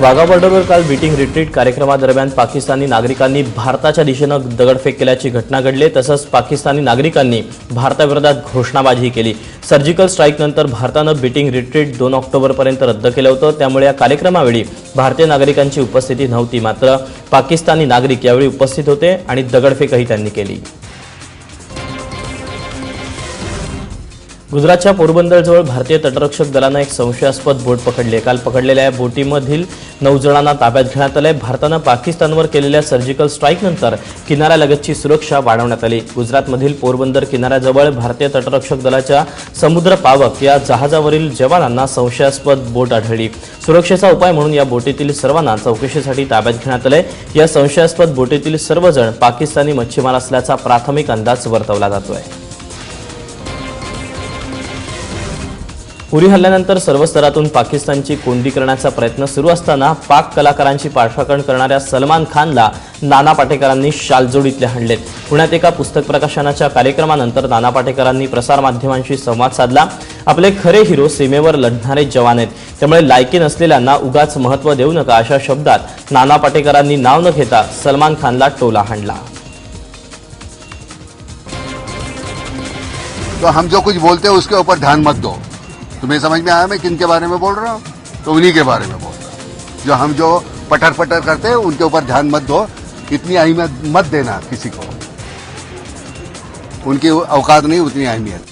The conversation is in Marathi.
वाघा बॉर्डरवर काल बीटिंग रिट्रीट कार्यक्रमादरम्यान पाकिस्तानी नागरिकांनी भारताच्या दिशेनं दगडफेक केल्याची घटना घडली. तसंच पाकिस्तानी नागरिकांनी भारताविरोधात घोषणाबाजी केली. सर्जिकल स्ट्राईकनंतर भारतानं बिटिंग रिट्रीट दोन ऑक्टोबरपर्यंत रद्द केलं होतं. त्यामुळे या कार्यक्रमावेळी भारतीय नागरिकांची उपस्थिती नव्हती. मात्र पाकिस्तानी नागरिक यावेळी उपस्थित होते आणि दगडफेकही त्यांनी केली. गुजरातच्या पोरबंदरजवळ भारतीय तटरक्षक दलानं एक संशयास्पद बोट पकडली. काल पकडलेल्या या बोटीमधील नऊ जणांना ताब्यात घेण्यात आलंय. भारतानं पाकिस्तानवर केलेल्या सर्जिकल स्ट्राईकनंतर किनाऱ्यालगतची सुरक्षा वाढवण्यात आली. गुजरातमधील पोरबंदर किनाऱ्याजवळ भारतीय तटरक्षक दलाच्या समुद्र पावक या जहाजावरील जवानांना संशयास्पद बोट आढळली. सुरक्षेचा उपाय म्हणून या बोटीतील सर्वांना चौकशीसाठी ताब्यात घेण्यात आलंय. या संशयास्पद बोटीतील सर्वजण पाकिस्तानी मच्छीमार असल्याचा प्राथमिक अंदाज वर्तवला जातोय. उरी हल्ल्यानंतर सर्व स्तरातून पाकिस्तानची कोंडी करण्याचा प्रयत्न सुरू असताना पाक कलाकारांची पाठराखण करणाऱ्या सलमान खानला नाना पाटेकरांनी शालजोडीतले हाणलेत. पुण्यात एका पुस्तक प्रकाशनाच्या कार्यक्रमानंतर नाना पाटेकरांनी प्रसारमाध्यमांशी संवाद साधला. आपले खरे हिरो सीमेवर लढणारे जवान आहेत. त्यामुळे लायकी नसलेल्यांना उगाच महत्त्व देऊ नका अशा शब्दात नाना पाटेकरांनी नाव न घेता सलमान खानला टोला हाणला. तो हम जो कुछ बोलते हैं उसके ऊपर ध्यान मत दो। तुम्हें समझ में आया मैं किन के बारे में बोल रहा हूँ? तो उन्हीं के बारे में बोल रहा हूँ। जो हम जो पटर पटर करते हैं, उनके ऊपर ध्यान मत दो। इतनी अहमियत मत देना किसी को। उनकी औकात नहीं, उतनी अहमियत।